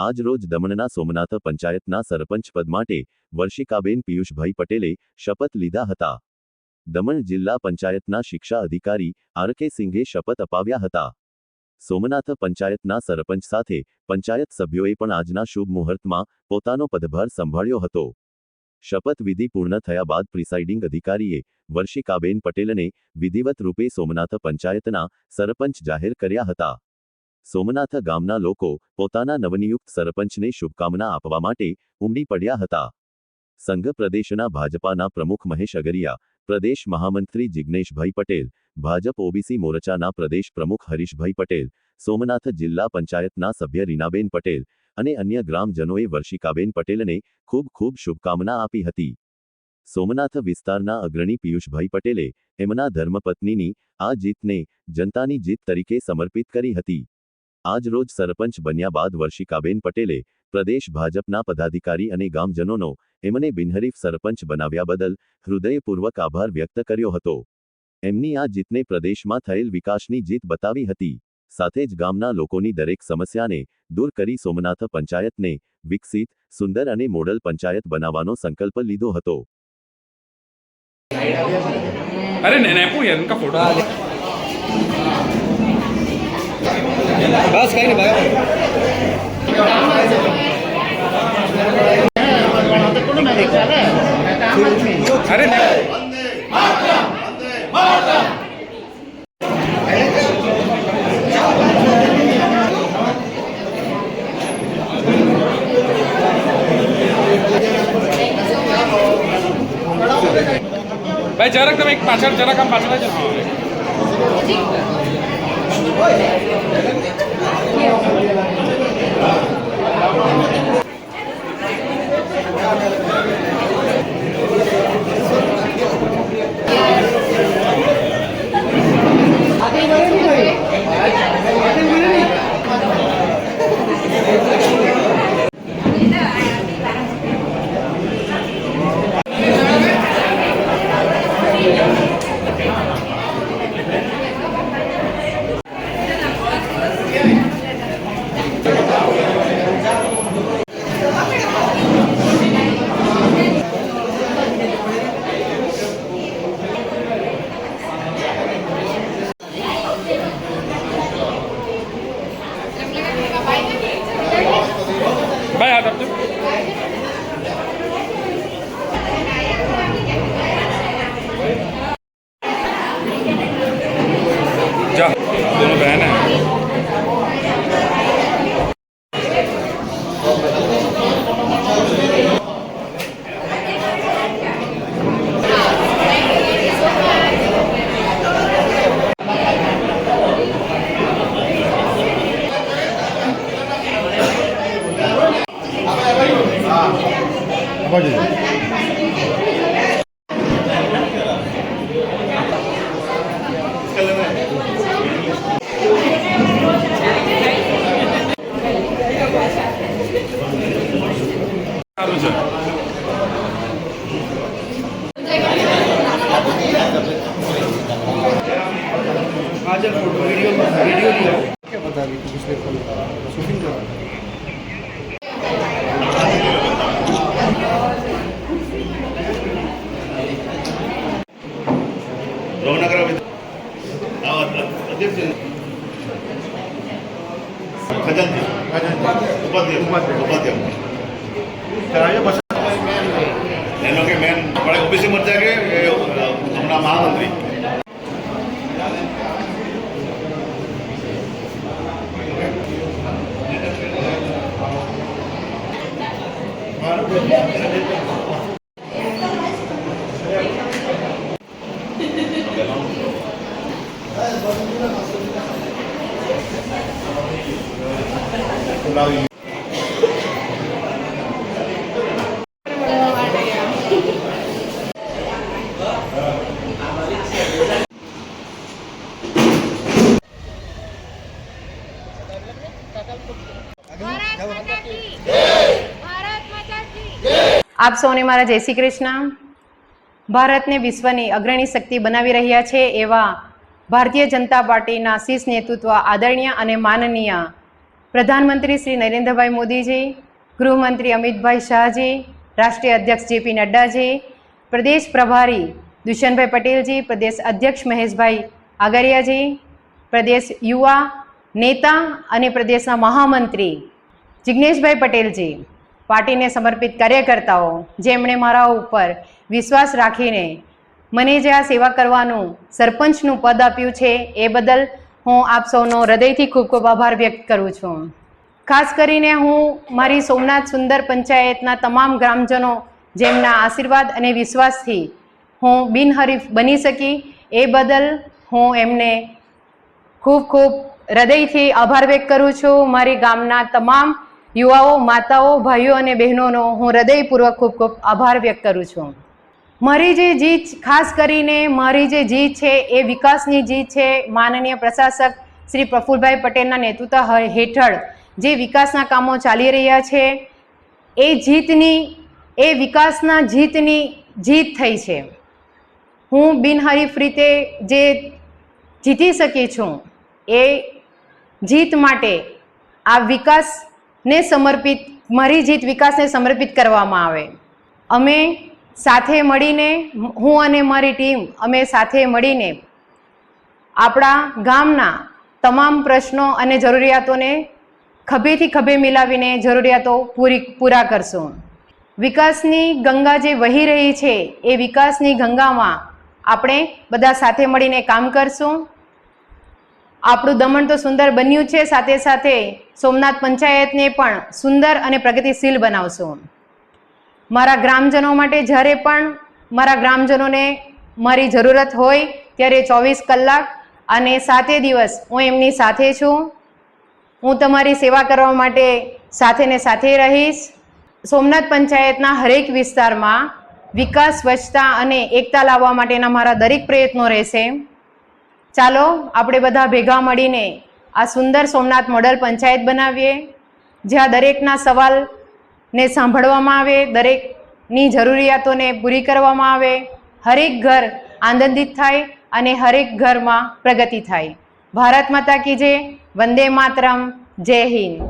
આજ રોજ દમણના સોમનાથ પંચાયતના સરપંચ પદ માટે વર્ષિકાબેન પિયુષભાઈ પટેલે શપથ લીધા હતા. દમણ જિલ્લા પંચાયતના શિક્ષા અધિકારી આર કે સિંઘે શપથ અપાવ્યા હતા. સોમનાથ પંચાયતના સરપંચ સાથે પંચાયત સભ્યોએ પણ આજના શુભ મુહૂર્તમાં પોતાનો પદભાર સંભાળ્યો હતો. શપથ વિધિ પૂર્ણ થયા બાદ પ્રિસાઇડિંગ અધિકારીએ વર્ષિકાબેન પટેલને વિધિવત રૂપે સોમનાથ પંચાયતના સરપંચ જાહેર કર્યા હતા. સોમનાથ ગામના લોકો પોતાના નવનિયુક્ત સરપંચને શુભકામના આપવા માટે ઉમડી પડ્યા હતા. સંઘ પ્રદેશના ભાજપાના પ્રમુખ મહેશ અગરિયા, પ્રદેશ મહામંત્રી જિગ્નેશભાઈ પટેલ, ભાજપ ઓબીસી મોરચાના પ્રદેશ પ્રમુખ હરીશભાઈ પટેલ, સોમનાથ જિલ્લા પંચાયતના સભ્ય રીનાબેન પટેલ અને અન્ય ગ્રામજનોએ વર્ષિકાબેન પટેલને ખૂબ ખૂબ શુભકામના આપી હતી. સોમનાથ વિસ્તારના અગ્રણી પિયુષભાઈ પટેલે એમના ધર્મપત્નીની આ જીતને જનતાની જીત તરીકે સમર્પિત કરી હતી. આજ રોજ સરપંચ બન્યા બાદ વર્ષિકાબેન પટેલે પ્રદેશ ભાજપના પદાધિકારી અને ગામજનોનો એમને બિનહરીફ સરપંચ બનાવ્યા બદલ હૃદયપૂર્વક આભાર વ્યક્ત કર્યો હતો એમની આ જીતને પ્રદેશમાં થયેલ વિકાસની જીત બતાવી હતી સાથે જ ગામના લોકોની દરેક સમસ્યાને દૂર કરી સોમનાથ પંચાયતને વિકસિત સુંદર અને મોડલ પંચાયત બનાવવાનો સંકલ્પ લીધો હતો અરે ફોટો બસ કઈ નહીં ભાઈ. અરે ભાઈ જરાક તમે એક પાછળ જરાક આમ પાછળ જ હા ભાઈ आज फोटो वीडियो वीडियो लिया क्या बता रही थी पिछले फोन शूटिंग कर ભાવનગર અધ્યક્ષ ખજાનચી ઉપાધ્યક્ષ ઉપાધ્યક્ષ એનો કે મેન પડે ઓબીસી મોરચા કે એ હમણાં મહામંત્રી આપ સૌને મારા જય શ્રી કૃષ્ણ. ભારતને વિશ્વની અગ્રણી શક્તિ બનાવી રહ્યા છે એવા ભારતીય જનતા પાર્ટીના શીર્ષ નેતૃત્વ આદરણીય અને માનનીય પ્રધાનમંત્રી શ્રી નરેન્દ્રભાઈ મોદીજી, ગૃહમંત્રી અમિતભાઈ શાહજી, રાષ્ટ્રીય અધ્યક્ષ જેપી નડ્ડાજી, પ્રદેશ પ્રભારી દુષ્યંતભાઈ પટેલજી, પ્રદેશ અધ્યક્ષ મહેશભાઈ આગરિયાજી, પ્રદેશ યુવા નેતા અને પ્રદેશના મહામંત્રી જિજ્ઞેશભાઈ પટેલજી. પાર્ટીને સમર્પિત કાર્યકર્તાઓ જેમણે મારા ઉપર વિશ્વાસ રાખીને મને જે આ સેવા કરવાનું સરપંચનું પદ આપ્યું છે, એ બદલ હું આપ સૌનો હૃદયથી ખૂબ ખૂબ આભાર વ્યક્ત કરું છું. ખાસ કરીને હું મારી સોમનાથ સુંદર પંચાયતના તમામ ગ્રામજનો જેમના આશીર્વાદ અને વિશ્વાસથી હું બિનહરીફ બની શકી, એ બદલ હું એમને ખૂબ ખૂબ હૃદયથી આભાર વ્યક્ત કરું છું. મારી ગામના તમામ યુવાઓ, માતાઓ, ભાઈઓ અને બહેનોનો હું હૃદયપૂર્વક ખૂબ ખૂબ આભાર વ્યક્ત કરું છું. મારી જે જીત, ખાસ કરીને મારી જે જીત છે એ વિકાસની જીત છે, માનનીય પ્રશાસક શ્રી પ્રફુલભાઈ પટેલના નેતૃત્વ હેઠળ જે વિકાસના કામો ચાલી રહ્યા છે, એ જીતની, એ વિકાસના જીતની જીત થઈ છે. હું બિનહરીફ રીતે જે જીતી શકી છું, એ જીત માટે આ વિકાસને સમર્પિત, મારી જીત વિકાસને સમર્પિત કરવામાં આવે. અમે સાથે મળીને, હું અને મારી ટીમ, અમે સાથે મળીને આપણા ગામના તમામ પ્રશ્નો અને જરૂરિયાતોને ખભેથી ખભે મિલાવીને જરૂરિયાતો પૂરી, પૂરા કરશું. વિકાસની ગંગા જે વહી રહી છે, એ વિકાસની ગંગામાં આપણે બધા સાથે મળીને કામ કરશું. આપણું દમણ તો સુંદર બન્યું છે. સાથે સાથે સોમનાથ પંચાયતને પણ સુંદર અને પ્રગતિશીલ બનાવશું. મારા ગ્રામજનો માટે જ્યારે પણ મારા ગ્રામજનોને મારી જરૂરત હોય ત્યારે ચોવીસ કલાક અને સાતે દિવસ હું એમની સાથે છું. હું તમારી સેવા કરવા માટે સાથે ને સાથે રહીશ. સોમનાથ પંચાયતના હરેક વિસ્તારમાં વિકાસ, સ્વચ્છતા અને એકતા લાવવા માટેના મારા દરેક પ્રયત્નો રહેશે. ચાલો આપણે બધા ભેગા મળીને આ સુંદર સોમનાથ મોડલ પંચાયત બનાવીએ, જ્યાં દરેકના સવાલને સાંભળવામાં આવે, દરેકની જરૂરિયાતોને પૂરી કરવામાં આવે, હરેક ઘર આનંદિત થાય અને હરેક ઘરમાં પ્રગતિ થાય. ભારત માતા કી જય, વંદે માતરમ, જય હિન્દ.